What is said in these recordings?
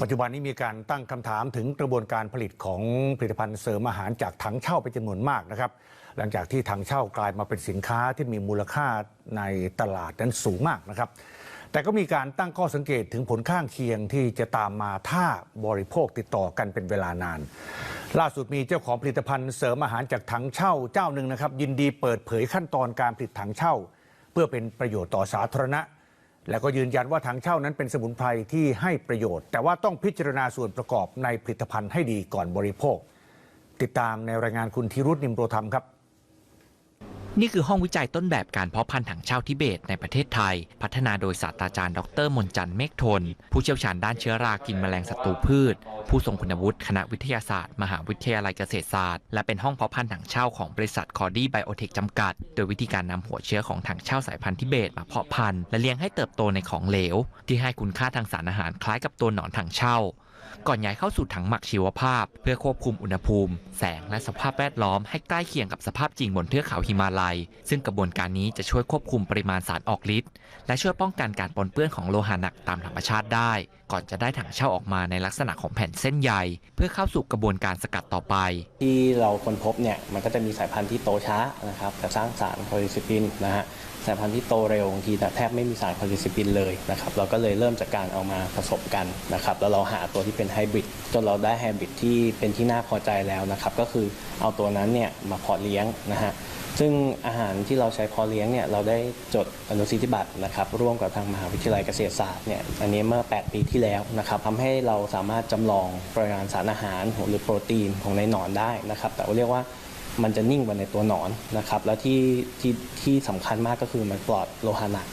ปัจจุบันนี้มีการตั้งคำถามถึงกระบวนการผลิตของผลิตภัณฑ์เสริมอาหารจากถังเช่าเป็นจำนวนมากนะครับ หลังจากที่ถังเช่ากลายมาเป็นสินค้าที่มีมูลค่าในตลาดนั้นสูงมากนะครับ แต่ก็มีการตั้งข้อสังเกตถึงผลข้างเคียงที่จะตามมาถ้าบริโภคติดต่อกันเป็นเวลานาน ล่าสุดมีเจ้าของผลิตภัณฑ์เสริมอาหารจากถังเช่าเจ้าหนึ่งนะครับ ยินดีเปิดเผยขั้นตอนการผลิตถังเช่า เพื่อเป็นประโยชน์ต่อสาธารณะ แล้วก็ยืนยันว่าถังเช่านั้นเป็นสมุนไพรที่ให้ประโยชน์ แต่ว่าต้องพิจารณาส่วนประกอบในผลิตภัณฑ์ให้ดีก่อนบริโภค ติดตามในรายงานคุณธีรุธนิมโรธรรมครับ นี่คือห้องวิจัยต้นแบบการเพาะพันธุ์ถังเช่าทิเบตในประเทศไทย พัฒนาโดยศาสตราจารย์ ดรมนจันทร์เมฆทน ผู้เชี่ยวชาญด้านเชื้อรากินแมลงศัตรูพืช ผู้ทรงคุณวุฒิคณะวิทยาศาสตร์ มหาวิทยาลัยเกษตรศาสตร์ และเป็นห้องเพาะพันธุ์ถังเช่าของบริษัทคอร์ดี้ไบโอเทคจำกัด โดยวิธีการนำหัวเชื้อของถังเช่าสายพันธุ์ทิเบตมาเพาะพันธุ์และเลี้ยงให้เติบโตในของเหลว ที่ให้คุณค่าทางสารอาหารคล้ายกับตัวหนอนถังเช่า ก่อนย้ายเข้าสู่ถังหมักชีวภาพ เพื่อควบคุมอุณหภูมิ แสงและสภาพแวดล้อมให้ใกล้เคียงกับสภาพจริงบนเทือกเขาหิมาลัย ซึ่งกระบวนการนี้จะช่วยควบคุมปริมาณสารออกฤทธิ์และช่วยป้องกันการปนเปื้อนของโลหะหนักตามธรรมชาติได้ ก่อนจะได้ถังเช่าออกมาในลักษณะของแผ่นเส้นใยเพื่อเข้าสู่กระบวนการสกัดต่อไป ที่เราค้นพบเนี่ยมันก็จะมีสายพันธุ์ที่โตช้านะครับแต่สร้างสารโคลิซิปินนะฮะสายพันธุ์ที่โตเร็วบางทีแทบไม่มีสารโคลิซิปินเลยนะครับเราก็เลยเริ่มจากการเอามาผสมกันนะครับแล้วเราหาตัวทเป็นไฮบริดจนเราได้ไฮบริดที่เป็นที่น่าพอใจแล้วนะครับ ก็คือเอาตัวนั้นเนี่ยมาเพาะเลี้ยงนะฮะซึ่งอาหารที่เราใช้เพาะเลี้ยงเนี่ยเราได้จดอนุสิทธิบัตรนะครับ ร่วมกับทางมหาวิทยาลัยเกษตรศาสตร์เนี่ยอันนี้เมื่อ 8 ปีที่แล้วนะครับทำให้เราสามารถจำลองปริมาณสารอาหารหรือโปรตีนของในหนอนได้นะครับ แต่ว่าเรียกว่ามันจะนิ่งกว่าในตัวหนอนนะครับ แล้วที่ที่ที่สำคัญมากก็คือมันปลอดโลหะหนัก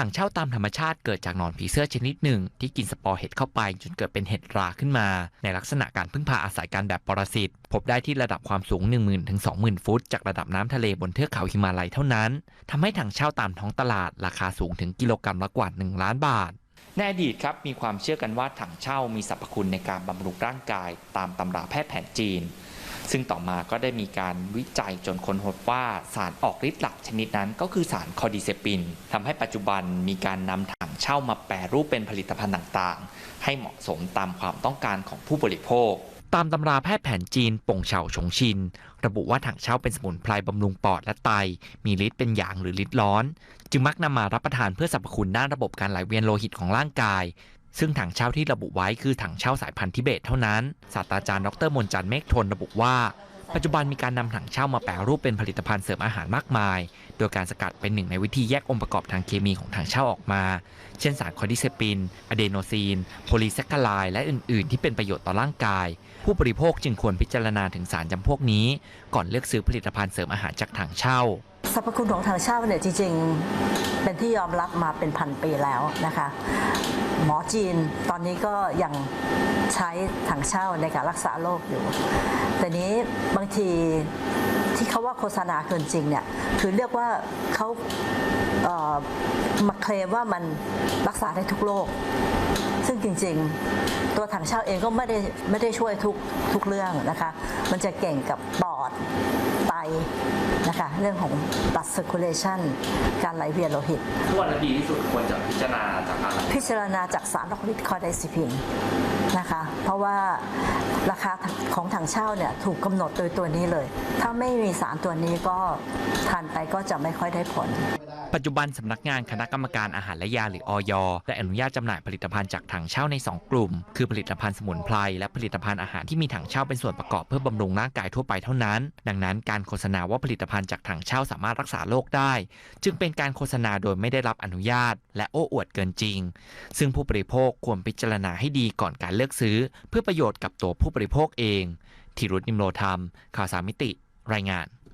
ถังเช่าตามธรรมชาติเกิดจากหนอนผีเสื้อชนิดหนึ่ง ที่กินสปอร์เห็ดเข้าไปจนเกิดเป็นเห็ดราขึ้นมา ในลักษณะการพึ่งพาอาศัยกันแบบปรสิตพบได้ที่ระดับความสูง 1 0,000ถึง20,000 ฟุต จากระดับน้ำทะเลบนเทือกเขาหิมาลัยเท่านั้นทำให้ถังเช่าตามท้องตลาดราคาสูงถึงกิโลกรัมละกว่า 1 ล้านบาทในอดีตครับมีความเชื่อกันว่าถังเช่ามีสรรพคุณในการบำรุงร่างกาย ตามตำราแพทย์แผนจีน ซึ่งต่อมาก็ได้มีการวิจัยจนค้นพบว่าสารออกฤทธิ์หลักชนิดนั้นก็คือสารคอดิเซปินทำให้ปัจจุบันมีการนำถังเช่ามาแปรรูปเป็นผลิตภัณฑ์ต่างๆ ให้เหมาะสมตามความต้องการของผู้บริโภคตามตำราแพทย์แผนจีนป่งเฉาชงชิน ระบุว่าถังเช่าเป็นสมุนไพรบำรุงปอดและไต มีฤทธิ์เป็นหยางหรือฤทธิ์ร้อน จึงมักนำมารับประทานเพื่อสรรพคุณด้านระบบการไหลเวียนโลหิตของร่างกาย ซึ่งถังเช่าที่ระบุไว้คือถังเช่าสายพันธุ์ทิเบตเท่านั้น ศาสตราจารย์ดรมนจันเมฆทนระบุว่า ปัจจุบันมีการนำถังเช่ามาแปรรูปเป็นผลิตภัณฑ์เสริมอาหารมากมาย โดยการสกัดเป็นหนึ่งในวิธีแยกองค์ประกอบทางเคมีของถังเช่าออกมา เช่นสารคอดิเซปิน อะเดโนซีน โพลีแซคคาไลด์และอื่น ๆ ที่เป็นประโยชน์ต่อร่างกาย ผู้บริโภคจึงควรพิจารณาถึงสารจำพวกนี้ ก่อนเลือกซื้อผลิตภัณฑ์เสริมอาหารจากถังเช่า สรรพคุณของถังเช่าเนี่ยจริงๆ เป็นที่ยอมรับมาเป็นพันปีแล้วนะคะ หมอจีนตอนนี้ก็ยังใช้ถังเช่าในการรักษาโรคอยู่ แต่นี้บางทีที่เขาว่าโฆษณาเกินจริงเนี่ยคือเรียกว่าเขาเมาเคลมว่ามันรักษาได้ทุกโรคซึ่งจริงๆ ตัวถังเช่าเองก็ไม่ได้ไม่ได้ช่วยทุกทุกเรื่องนะคะ มันจะเก่งกับปอดไต นะคะเรื่องของ blood circulation การไหลเวียนโลหิต ทุกวันดีที่สุดควรจะพิจารณาจากอะไรพิจารณาจากสารออกฤทธิ์คอร์ไดซิพินนะคะเพราะว่าราคาของถังเช่าเนี่ยถูกกำหนดโดยตัวนี้เลย ถ้าไม่มีสารตัวนี้ก็ทานไปก็จะไม่ค่อยได้ผล ปัจจุบันสำนักงานคณะกรรมการอาหารและยาหรืออยได้อนุญาตจำหน่ายผลิตภัณฑ์จากถังเช่าใน 2 กลุ่ม คือผลิตภัณฑ์สมุนไพรและผลิตภัณฑ์อาหารที่มีถังเช่าเป็นส่วนประกอบเพื่อบำรุงร่างกายทั่วไปเท่านั้น ดังนั้นการโฆษณาว่าผลิตภัณฑ์จากถังเช่าสามารถรักษาโรคได้ จึงเป็นการโฆษณาโดยไม่ได้รับอนุญาต และโอ้อวดเกินจริง ซึ่งผู้บริโภคควรพิจารณาให้ดีก่อนการเลือกซื้อ เพื่อประโยชน์กับตัวผู้บริโภคเอง ทีรุตนิมโรธรรม ข่าวสามมิติ รายงาน